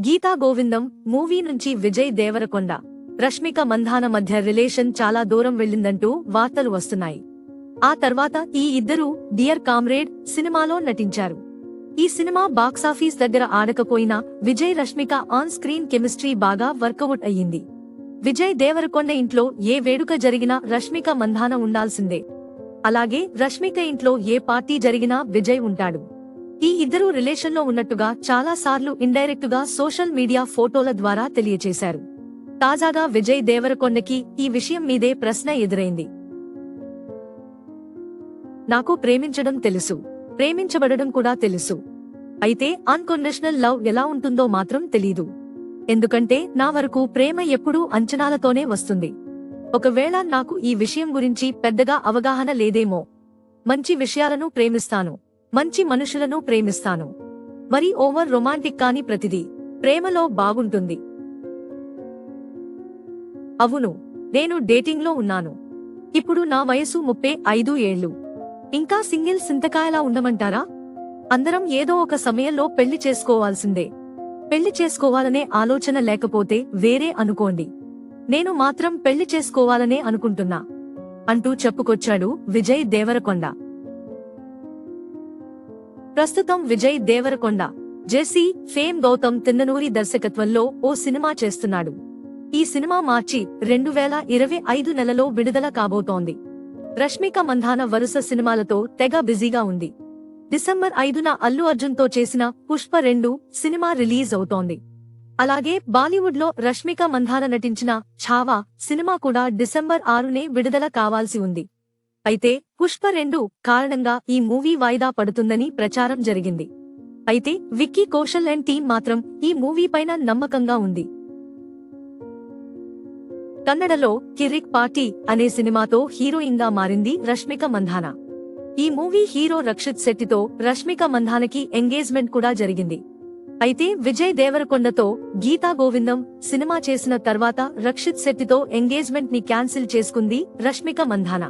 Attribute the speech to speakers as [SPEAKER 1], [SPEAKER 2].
[SPEAKER 1] గీతా గోవిందం movie నుంచి విజయ్ దేవరకొండ. రష్మిక మంధాన మధ్య relation చాలా దూరం వెళ్ళిందంటూ వార్తలు వస్తున్నాయి. ఆ తర్వాత ఈ ఇద్దరూ డియర్ కామ్రేడ్ సినిమాలో నటించారు. ఈ సినిమా బాక్సాఫీస్ దగ్గర ఆడకపోయినా Vijay Rashmika on screen chemistry బాగా వర్కౌట్ అయ్యింది. విజయ్ దేవరకొండ ఇంట్లో ఏ వేడుక జరిగినా రష్మిక మంధాన ఉండాల్సిందే. అలాగే రష్మిక ఇంట్లో ఏ పార్టీ జరిగినా విజయ్ ఉంటాడు. ఈ ఇద్దరు రిలేషన్లో ఉన్నట్టుగా చాలా సార్లు ఇండైరెక్ట్గా సోషల్ మీడియా ఫోటోల ద్వారా తెలియచేశారు. తాజాగా విజయ్ దేవరకొండకి ఈ విషయం మీదే ప్రశ్న ఎదురైంది. నాకు ప్రేమించడం తెలుసు. ప్రేమించబడడం కూడా తెలుసు. అయితే అన్కండిషనల్ లవ్ ఎలా ఉంటుందో మాత్రం తెలీదు. ఎందుకంటే నా వరకు ప్రేమ ఎప్పుడూ అంచనాలతోనే వస్తుంది. ఒకవేళ నాకు ఈ విషయం గురించి పెద్దగా అవగాహన లేదేమో. మంచి విషయాలను ప్రేమిస్తాను. మంచి మనుషులను ప్రేమిస్తాను. మరి ఓవర్ రొమాంటిక్ కాని ప్రతిదీ ప్రేమలో బాగుంటుంది. అవును నేను డేటింగ్లో ఉన్నాను. ఇప్పుడు నా వయసు ముప్పై ఐదు ఏళ్ళు ఇంకా సింగిల్ సింతకాయలా ఉండమంటారా? అందరం ఏదో ఒక సమయంలో పెళ్ళి చేసుకోవాల్సిందే. పెళ్ళి చేసుకోవాలనే ఆలోచన లేకపోతే వేరే అనుకోండి. నేను మాత్రం పెళ్ళి చేసుకోవాలనే అనుకుంటున్నా. అంటూ చెప్పుకొచ్చాడు విజయ్ దేవరకొండ. ప్రస్తుతం విజయ్ దేవరకొండ జెసీ ఫేమ్ గౌతమ్ తిన్ననూరి దర్శకత్వంలో ఓ సినిమా చేస్తున్నాడు. ఈ సినిమా మార్చి రెండు వేల ఇరవై ఐదు నెలలో విడుదల కాబోతోంది. రష్మిక మంధాన వరుస సినిమాలతో తెగ బిజీగా ఉంది. డిసెంబర్ ఐదున అల్లు అర్జున్తో చేసిన పుష్ప రెండు సినిమా రిలీజ్ అవుతోంది. అలాగే బాలీవుడ్లో రష్మిక మంధాన నటించిన ఛావా సినిమా కూడా డిసెంబర్ ఆరునే విడుదల కావాల్సి ఉంది. అయితే పుష్ప రెండు కారణంగా ఈ మూవీ వాయిదా పడుతుందని ప్రచారం జరిగింది. అయితే విక్కీ కౌశల్ అండ్ టీమ్ మాత్రం ఈ మూవీ పైన నమ్మకంగా ఉంది. కన్నడలో కిరిక్ పార్టీ అనే సినిమాతో హీరోయిన్గా మారింది రష్మిక మంధాన. ఈ మూవీ హీరో రక్షిత్ శెట్టితో రష్మిక మంధానకి ఎంగేజ్మెంట్ కూడా జరిగింది. అయితే విజయ్ దేవరకొండతో గీతా గోవిందం సినిమా చేసిన తర్వాత రక్షిత్ శెట్టితో ఎంగేజ్మెంట్ని క్యాన్సిల్ చేసుకుంది రష్మిక మంధాన.